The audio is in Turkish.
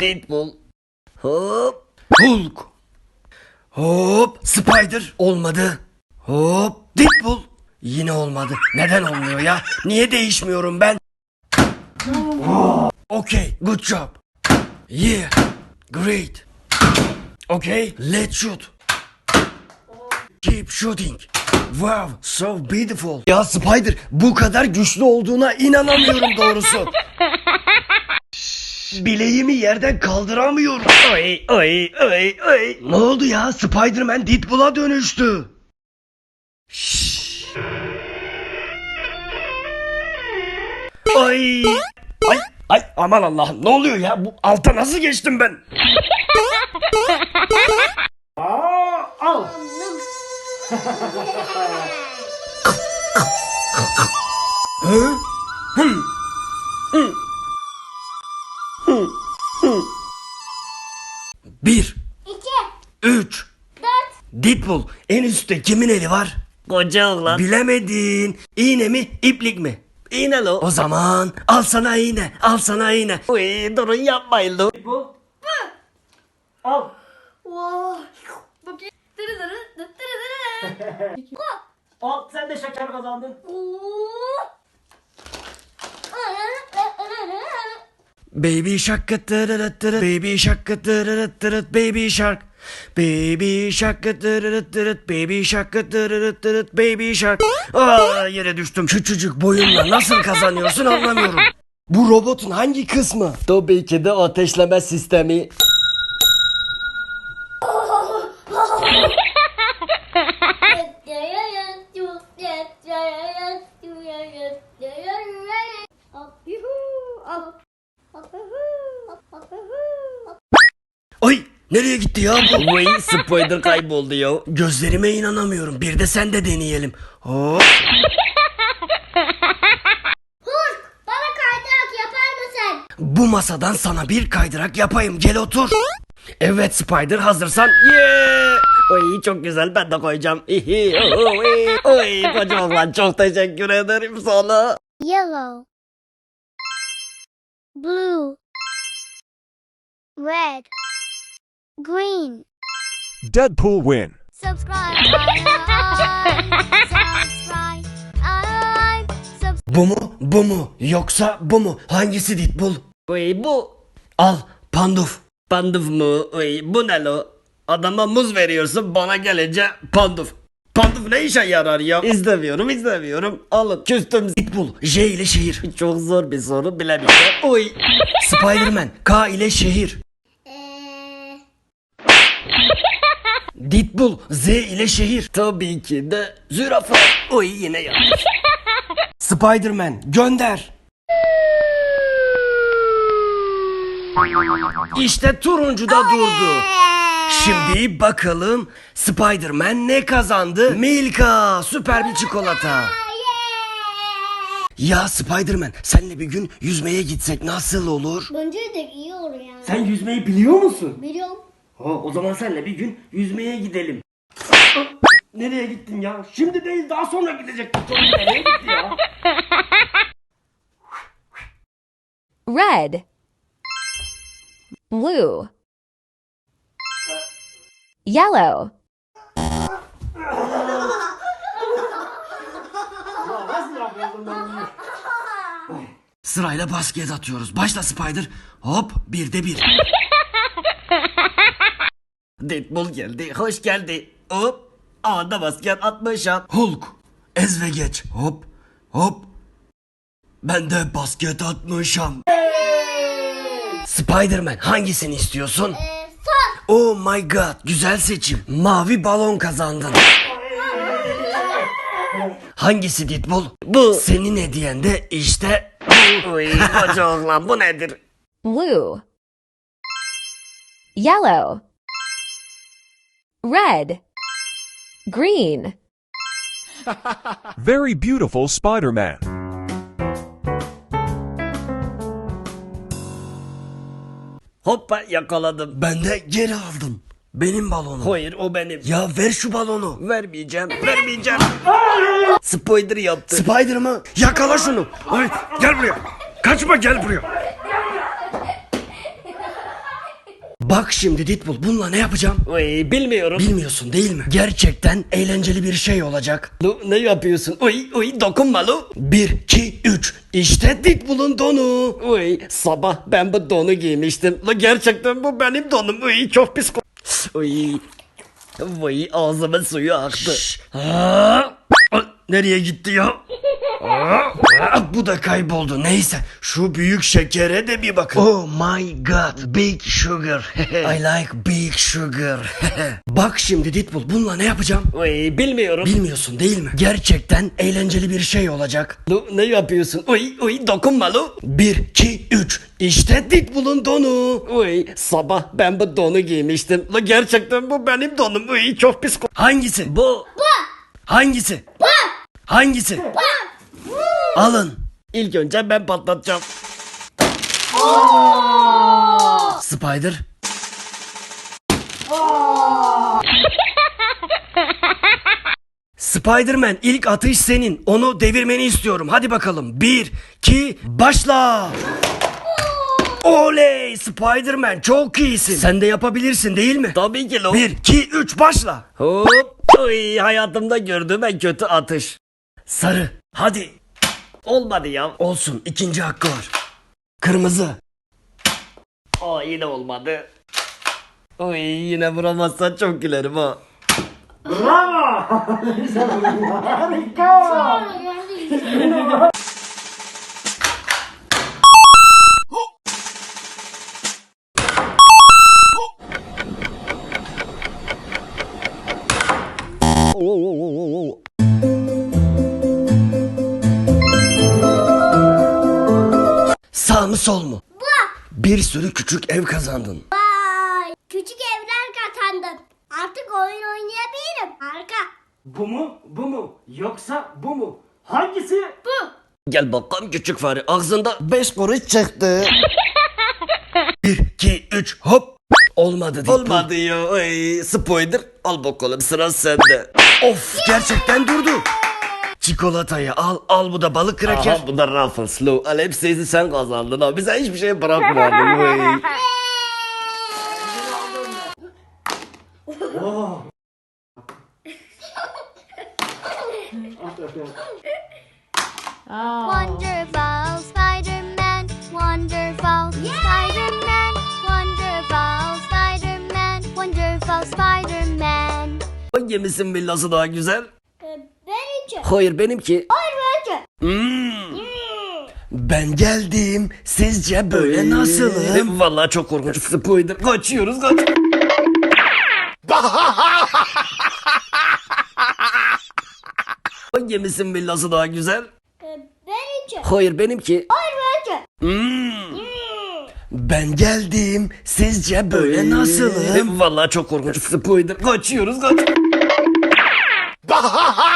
Deadpool. Hop. Hulk. Hop. Spider. Olmadı. Hop. Deadpool. Yine olmadı. Neden olmuyor ya? Niye değişmiyorum ben? Okay. Good job. Yeah. Great. Okay. Let's shoot. Keep shooting. Wow, so beautiful. Ya Spider, bu kadar güçlü olduğuna inanamıyorum doğrusu. Bileğimi yerden kaldıramıyorum. Ay, ay, ay, ay. Ne oldu ya? Spider-Man Deadpool'a dönüştü. Şşş. Ay. Ay, ay aman Allah'ım ne oluyor ya? Bu alta nasıl geçtim ben? 3 4 Deadpool en üstte kimin eli var? Koca oğlan. Bilemedin. İğne mi iplik mi? İğne lo. O zaman al sana iğne. Al sana iğne. Uy, durun yapmayın lo. Bu. Bu. Al. Wow. Bakayım. Dırı dırı dırı dırı dırı. Al sen de şeker kazandın. Baby shark tırırıt tırıt Baby shark tırırıt tırıt Baby shark Baby shark tırırıt tırıt baby shark tırırıt tırıt baby shark. Aa yere düştüm küçücük boyunla. Nasıl kazanıyorsun anlamıyorum. Bu robotun hangi kısmı? Tabii ki de ateşleme sistemi. Nereye gitti ya bu? Uy spoiler kayboldu ya. Gözlerime inanamıyorum. Bir de sen de deneyelim. Hop. Hulk, bana kaydırak yapar mısın? Bu masadan sana bir kaydırak yapayım. Gel otur. Evet Spider hazırsan. Yeah! Uy çok güzel. Ben de koyacağım. Uy koca oğlan çok teşekkür ederim sana. Yellow, blue, red, green. Deadpool win. Subscribe. Subscribe. Subscribe. Bu mu bu mu yoksa bu mu hangisi Deadpool? Uy bu Al panduf panduf mu? Uy bu ne lo? Adama muz veriyorsun bana gelince panduf. Panduf ne işe yarar ya? İstemiyorum istemiyorum. Alın küstüm. Deadpool J ile şehir Çok zor bir soru bilemeyeceğim. Uy. Spiderman K ile şehir Deadpool Z ile şehir Tabii ki de zürafa. Uy yine yanlış. Spiderman gönder İşte turuncu da durdu Şimdi bakalım Spiderman ne kazandı? Milka süper bir çikolata. Ya Spiderman senle bir gün yüzmeye gitsek nasıl olur? Bence de iyi olur yani. Sen yüzmeyi biliyor musun? Biliyorum. Ha, o zaman senle bir gün yüzmeye gidelim. Nereye gittin ya? Şimdi değil daha sonra gidecektik. Sonra nereye gitti ya? Red. Blue. Yellow. Sırayla basket atıyoruz. Başla Spider. Hop bir de bir. Deadpool geldi. Hoş geldi. Hop. Anda basket atmışım. Hulk. Ez ve geç. Hop hop. Ben de basket atmışım. Spiderman hangisini istiyorsun? Son. Oh my god güzel seçim. Mavi balon kazandın. Hangisi Deadpool? Bu. Senin hediyen de işte Uy koca oğlan bu nedir? Blue. Yellow. Red. Green. Very beautiful Spider-Man. Hoppa yakaladım. ben de geri aldım. Benim balonum. Hayır o benim. Ya ver şu balonu. Vermeyeceğim. Vermeyeceğim. Spoiler yaptı. Spider mı? Yakala şunu. Ay, gel buraya. Kaçma gel buraya. Bak şimdi Deadpool bununla ne yapacağım? Oy bilmiyorum. Bilmiyorsun değil mi? Gerçekten eğlenceli bir şey olacak. Lu ne yapıyorsun? Oy oy dokunma Lu. 1, 2, 3. İşte Deadpool'un donu. Oy sabah ben bu donu giymiştim. La gerçekten bu benim donum. Oy çok pis. Oy. Vay ağzımın suyu aktı. Aa, nereye gitti ya? Aa, bu da kayboldu. Neyse şu büyük şekere de bir bakın. Oh my god big sugar. I like big sugar. Bak şimdi Deadpool bununla ne yapacağım? Oy bilmiyorum. Bilmiyorsun değil mi? Gerçekten eğlenceli bir şey olacak. Lu ne yapıyorsun? Oy oy dokunma Lu. 1, 2, 3. İşte Deadpool'un donu. Oy sabah ben bu donu giymiştim. La gerçekten bu benim donum. Oy çok pis. Hangisi? Bu. Hangisi? Hangisi? Alın. İlk önce ben patlatacağım. Spider. Spider-Man ilk atış senin. Onu devirmeni istiyorum. Hadi bakalım. Bir, iki, başla. Oley Spider-Man çok iyisin. Sen de yapabilirsin değil mi? Tabii ki Lu. Bir, iki, üç başla. Hop. Oy hayatımda gördüğüm en kötü atış. Sarı. Hadi. Olmadı ya. Olsun ikinci hakkı var. Kırmızı. Aa yine olmadı. Oy yine vuramazsan çok gülerim ha. Sağ mı sol mu? Bir sürü küçük ev kazandın. Vay. Küçük evler kazandım. Artık oyun oynayabilirim. Harika. Bu mu? Bu mu? Yoksa bu mu? Hangisi? Bu. Gel bakalım küçük fare ağzında 5 kuruş çıktı. 1, 2, 3 hop. Olmadı Deadpool. Olmadı ya. Oy spoiler. Al bakalım sıra sende. Of gerçekten durdu. Çikolatayı al al bu da balık kraker. Aha bu da Ruffles Lu. Al hepsini sen kazandın ha. Bize hiçbir şey bırakmadın. Oy. Wonderful Spider-Man, wonderful Spider-Man, wonderful Spider-Man, wonderful Spider-Man. Hangimizin villası daha güzel? Benimki. Hayır benimki. Hayır benimki. Hmm. Ben geldim. Sizce böyle nasılım? Vallahi çok korkunç. Spoiler. Kaçıyoruz kaç. Hangimizin villası daha güzel? Ee, benimki. Hayır benimki. Hayır benimki. Hmm. Ben geldim. Sizce böyle nasılım? Vallahi çok korkunç. Spoiler. Kaçıyoruz kaç.